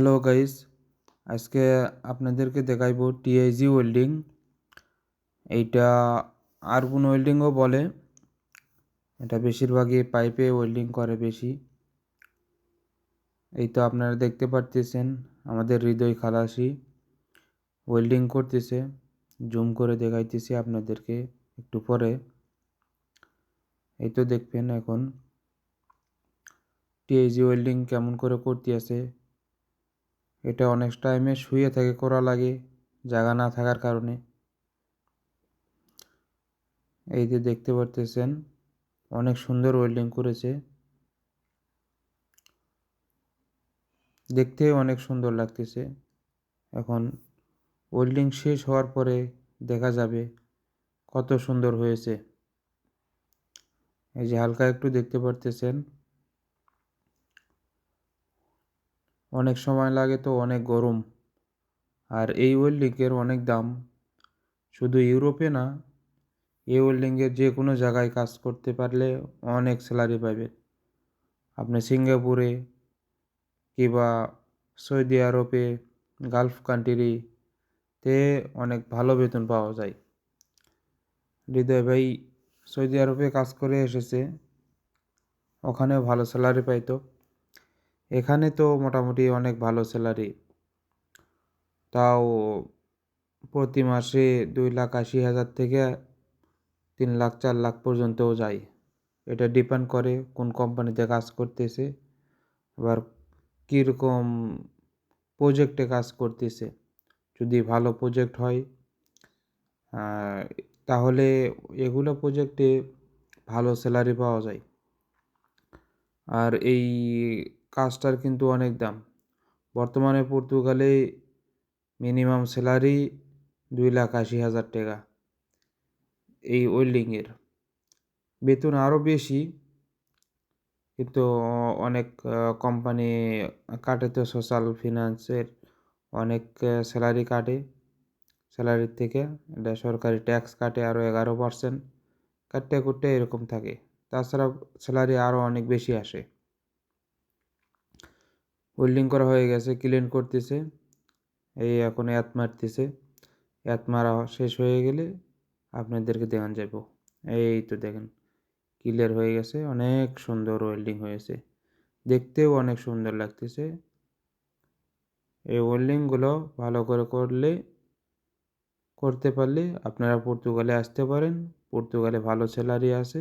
Hello guys, আজকে আপনাদেরকে দেখাইবো TIG welding. এইটা আরগুন ওয়েল্ডিংও বলে, এটা বেশিরভাগই পাইপে ওয়েল্ডিং করে বেশি। এই তো আপনারা দেখতে পারতেছেন, আমাদের হৃদয় খালাসি, ওয়েল্ডিং করতেছে। জুম করে দেখাইতেছি আপনাদেরকে একটু পরে। এই তো দেখবেন এখন, টিআইজি ওয়েল্ডিং কেমন করে করতে আছে। এটা অনেক টাইমে শুয়ে থেকে করা লাগে জায়গা না থাকার কারণে। এই যে দেখতে পারতেছেন, অনেক সুন্দর ওয়েল্ডিং করেছে। দেখতে অনেক সুন্দর লাগতেছে। এখন ওয়েল্ডিং শেষ হওয়ার পরে দেখা যাবে কত সুন্দর হয়েছে। এই যে হালকা একটু দেখতে পারতেছেন। অনেক সময় লাগে তো অনেক গরম। আর এই ওয়েল্ডিংয়ের অনেক দাম। শুধু ইউরোপে না, এই ওয়েল্ডিংয়ের যে কোনো জায়গায় কাজ করতে পারলে অনেক স্যালারি পাবেন আপনি সিঙ্গাপুরে কিংবা সৌদি আরবে গালফ কান্ট্রিতে অনেক ভালো বেতন পাওয়া যায়। হৃদয় ভাই সৌদি আরবে কাজ করে এসেছে, ওখানেও ভালো স্যালারি পাইতো। এখানে তো মোটামুটি অনেক ভালো স্যালারি তাও প্রতি মাসে দুই লাখ আশি হাজার থেকে তিন লাখ, চার লাখ পর্যন্তও যায়। এটা ডিপেন্ড করে কোন কোম্পানিতে কাজ করতেছে, আবার কীরকম প্রজেক্টে কাজ করতেছে। যদি ভালো প্রজেক্ট হয় তাহলে এগুলো প্রজেক্টে ভালো স্যালারি পাওয়া যায়। আর এই কাজটার কিন্তু অনেক দাম। বর্তমানে পর্তুগালে মিনিমাম স্যালারি দুই লাখ আশি হাজার টাকা এই ওয়েল্ডিংয়ের। বেতন আরও বেশি, কিন্তু অনেক কোম্পানি কাটে তো সোশ্যাল ফিনান্সের, অনেক স্যালারি কাটে। স্যালারির থেকে এটা সরকারি ট্যাক্স কাটে আরও এগারো পার্সেন্ট। কাটতে করতে এরকম থাকে। তাছাড়া স্যালারি আরও অনেক বেশি আসে। ওয়েল্ডিং করা হয়ে গেছে ক্লিন করতেছে। এই এখন অ্যাত মারতেছে। অ্যাত মারা শেষ হয়ে গেলে আপনাদেরকে দেখান যাব। এই তো দেখেন ক্লিয়ার হয়ে গেছে, অনেক সুন্দর ওয়েল্ডিং হয়েছে। দেখতেও অনেক সুন্দর লাগতেছে। এই ওয়েল্ডিংগুলো ভালো করে করলে, করতে পারলে আপনারা পর্তুগালে আসতে পারেন। পর্তুগালে ভালো স্যালারি আছে।